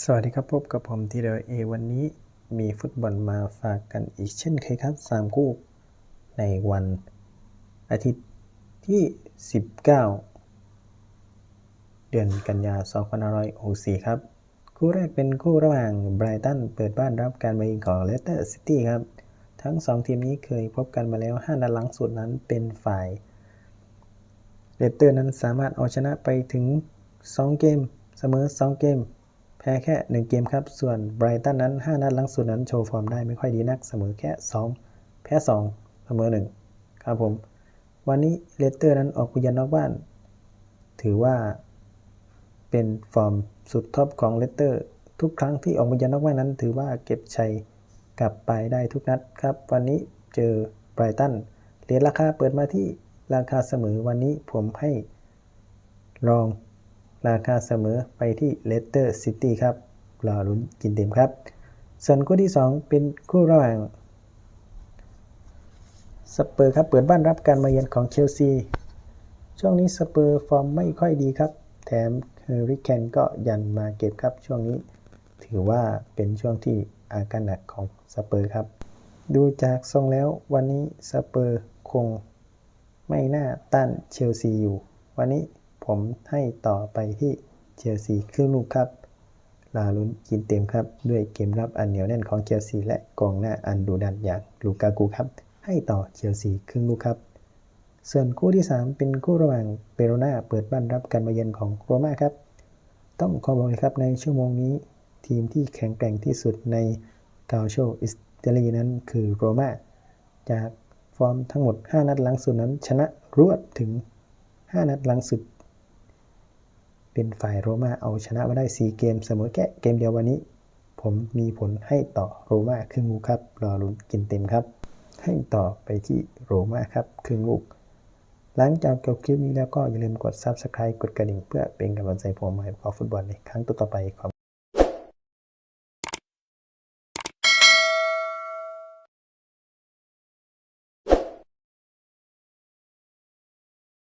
สวัสดีครับพบกับผมทีเดียวเอวันนี้มีฟุตบอลมาฝากกันอีกเช่นเคยครับ3คู่ในวันอาทิตย์ที่ 19 เดือนกันยายน2564ครับ คู่แรกเป็นคู่ระหว่างไบรตันเปิดบ้านรับการมาเยือนของเลสเตอร์ซิตี้ครับ ทั้ง 2 ทีมนี้เคยพบกันมาแล้ว 5 นัดหลังสุดนั้นเป็นฝ่ายเลสเตอร์นั้นสามารถเอาชนะไปถึง 2 เกม เสมอ 2 เกม แพ้แค่ 1 เกมครับ ส่วนไบรตันนั้น 5 นัดหลังสุดนั้นโชว์ฟอร์มได้ไม่ค่อยดีนัก เสมอแค่ 2 แพ้ 2 เสมอ 1 ครับผม วันนี้เลสเตอร์นั้นออกกุยันนอกบ้าน ถือว่าเป็นฟอร์มสุดท็อปของเลสเตอร์ ทุกครั้งที่ออกกุยันนอกบ้านนั้น ถือว่าเก็บชัยกลับไปได้ทุกนัดครับ วันนี้เจอไบรตันเหรียญราคาเปิดมาที่ราคาเสมอวันนี้ผมให้ลอง ราคาเสมอไปที่เลสเตอร์ซิตี้ครับรอลุ้นกินเต็มครับ ส่วนคู่ที่ 2 เป็นคู่ระหว่างสเปอร์ครับเปิดบ้านรับการมาเยือนของเชลซี ช่วงนี้สเปอร์ฟอร์มไม่ค่อยดีครับ แถมเฮอริเคนก็ยันมาเก็บครับ ช่วงนี้ถือว่าเป็นช่วงที่อาการหนักของสเปอร์ครับ ดูจากทรงแล้ววันนี้สเปอร์คงไม่น่าต้านเชลซีอยู่ วันนี้ ผมให้ต่อไปที่เชลซีครึ่งลูกครับ ลาลุ้นกินเต็มครับ ด้วยเกมรับอันเหนียวแน่นของเชลซีและกองหน้าอันดุดันอย่างลูกากูครับ ให้ต่อเชลซีครึ่งลูกครับ ส่วนคู่ที่ 3 เป็นคู่ระหว่างเปโรนาเปิดบ้านรับการมาเยือนของโรม่าครับ ต้องขอบอกเลยครับในชั่วโมงนี้ ทีมที่แข็งแกร่งที่สุดในกาโชอิสเตลีนั้นคือโรม่าจากฟอร์มทั้งหมด 5 นัดหลังสุดนั้นชนะรวดถึง 5 นัดหลังสุด เป็นฝ่ายโรม่าเอาชนะมาได้ 4 เกมเสมอแค่เกมเดียววันนี้ ผมมีผลให้ต่อโรม่าครึ่งลูกครับ รอลุ้นกินเต็มครับ ให้ต่อไปที่โรม่าครับครึ่งลูก หลังจากจบคลิปนี้แล้วก็อย่าลืมกด Subscribe กดกระดิ่งเพื่อเป็นกำลังใจผมให้กับฟุตบอลในครั้งต่อไปครับ